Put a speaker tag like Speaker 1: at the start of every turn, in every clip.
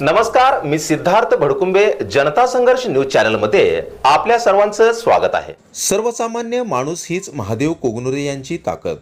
Speaker 1: नमस्कार मी सिद्धार्थ भडकुंबे जनता संघर्ष न्यूज चॅनलमध्ये आपल्या सर्वांचं स्वागत आहे. सर्वसामान्य माणूस हीच महादेव कोगनुरे यांची ताकद.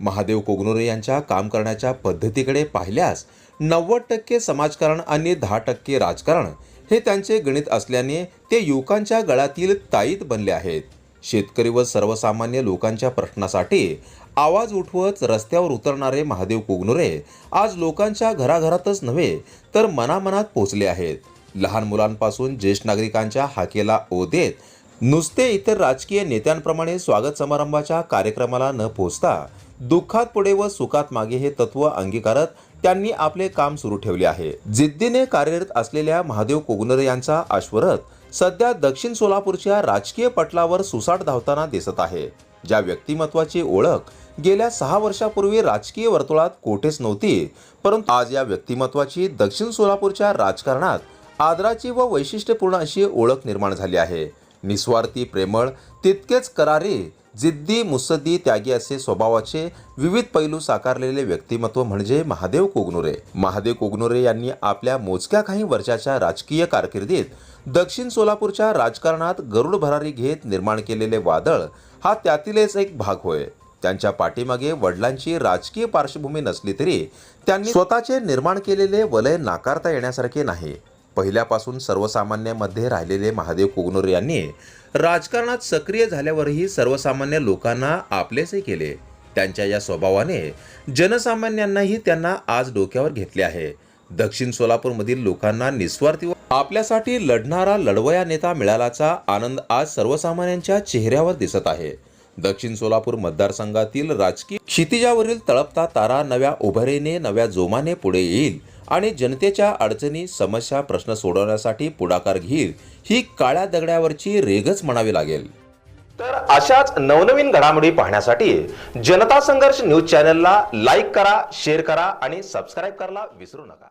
Speaker 1: महादेव कोगनुरे यांच्या काम करण्याच्या पद्धतीकडे पाहिल्यास नव्वद टक्के समाजकारण आणि दहा टक्के राजकारण हे त्यांचे गणित असल्याने ते युवकांच्या गळातील ताईत बनले आहेत. शेतकरी व सर्वसामान्य लोकांच्या प्रश्नासाठी आवाज उठवत रस्त्यावर उतरणारे महादेव कुगनुरे आज लोकांच्या घराघरातच नव्हे तर मनामनात पोचले आहेत. लहान मुलांपासून ज्येष्ठ नागरिकांच्या हाकेला ओ देत नुसते इतर राजकीय नेत्यांप्रमाणे स्वागत समारंभाच्या कार्यक्रमाला न पोचता दुःखात पुढे व सुखात मागे हे तत्व अंगीकारत त्यांनी आपले काम सुरू ठेवले आहे. जिद्दीने कार्यरत असलेल्या महादेव कोगनर यांचा अश्वरथ सध्या दक्षिण सोलापूरच्या राजकीय पटलावर सुसाट धावताना दिसत आहे. ज्या व्यक्तिमत्वाची ओळख गेल्या सहा वर्षापूर्वी राजकीय वर्तुळात कोठेच नव्हती परंतु आज या व्यक्तिमत्वाची दक्षिण सोलापूरच्या राजकारणात आदराची व वैशिष्ट्यपूर्ण अशी ओळख निर्माण झाली आहे. निस्वार्थी प्रेमळ तितकेच करारी जिद्दी मुत्सद्दी त्यागी असे स्वभावाचे विविध पैलू साकारलेले व्यक्तिमत्व म्हणजे महादेव कोगनुरे. महादेव कोगनुरे यांनी आपल्या मोजक्या काही वर्षाच्या राजकीय कारकिर्दीत दक्षिण सोलापूरच्या राजकारणात गरुड भरारी घेत निर्माण केलेले वादळ हा त्यातीलच एक भाग होय. त्यांच्या पाठीमागे वडिलांची राजकीय पार्श्वभूमी नसली तरी त्यांनी स्वतःचे निर्माण केलेले वलय नाकारता येण्यासारखे नाही. पहिल्यापासून सर्वसामान्यांमध्ये राहिलेले महादेव कोगनोर यांनी राजकारणात सक्रिय झाल्यावरही सर्वसामान्य लोकांना आपलेसे केले. त्यांच्या या स्वभावाने जनसामान्यांनाही त्यांना आज डोक्यावर घेतले आहे. दक्षिण सोलापूरमधील लोकांना निस्वार्थी आपल्यासाठी लढणारा लढवया नेता मिळाल्याचा आनंद आज सर्वसामान्यांच्या चेहऱ्यावर दिसत आहे. दक्षिण सोलापूर मतदारसंघातील राजकीय क्षितिजावरील तळपता तारा नव्या उभारीने नव्या जोमाने पुढे येईल. आणि जनतेच्या अडचणी समस्या प्रश्न सोडवण्यासाठी पुढाकार घेईल ही काळ्या दगड्यावरची रेगच म्हणावी लागेल. तर अशाच नवनवीन घडामोडी पाहण्यासाठी जनता संघर्ष न्यूज चॅनलला लाईक करा शेअर करा आणि सबस्क्राईब करायला विसरू नका.